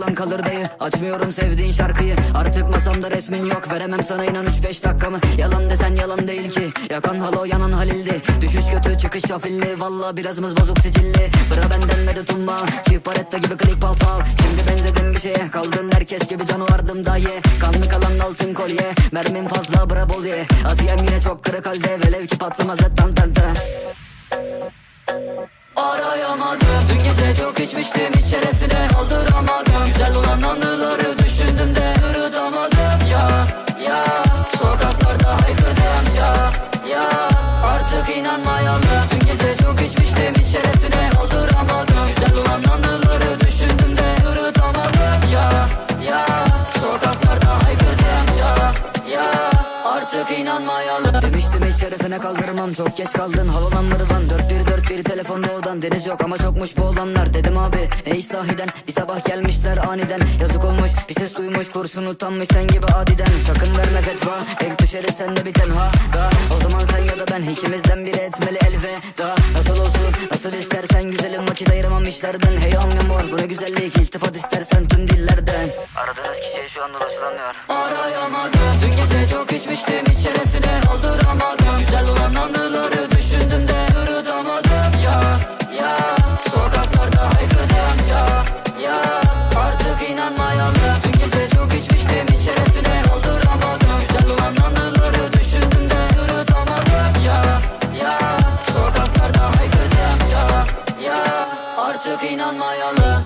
kalır dayı. Açmıyorum sevdiğin şarkıyı. Artık masamda resmin yok. Veremem sana inan 3-5 dakikamı Yalan desen yalan değil ki. Yakan halo yanan halildi. Düşüş kötü çıkış şafilli Valla birazımız bozuk sicilli. Bıra benden medet umma. Çift baretta gibi klik pav pav. Şimdi benzedim bir şeye. Kaldın herkes gibi canı vardım da ye Kanlı kalan altın kolye. Mermim fazla bra bol ye. Asiyem yine çok kırık halde. Velev ki patlamaz et tan tan tan. Arayamadım. Dün gece çok içmiştim hiç şerefine kaldıramadım İnanmayalım Dün gece çok içmiştim hiç Artık inanmayalım Demiştim hiç şerefine kaldırmam. Çok geç kaldın. Halolan dört bir telefonda odan. Deniz yok ama çokmuş bu olanlar. Dedim abi ey sahiden. Bir sabah gelmişler aniden. Yazık olmuş bir ses duymuş. Kurşun utanmış sen gibi adiden. Sakın verme fetva. Tek düşeriz sende biten ha da. O zaman sen ya da ben ikimizden biri etmeli elveda vakit ayıramam işlerden. Hey amyamor bu ne güzellik. İltifat istersen tüm dillerden. Aradığınız kişiye şu an ulaşılamıyor. Arayamadım. Dün gece çok içmiştim. Hiç şerefine. Kaldıramadım Güzel olan anıları artık inanmayalı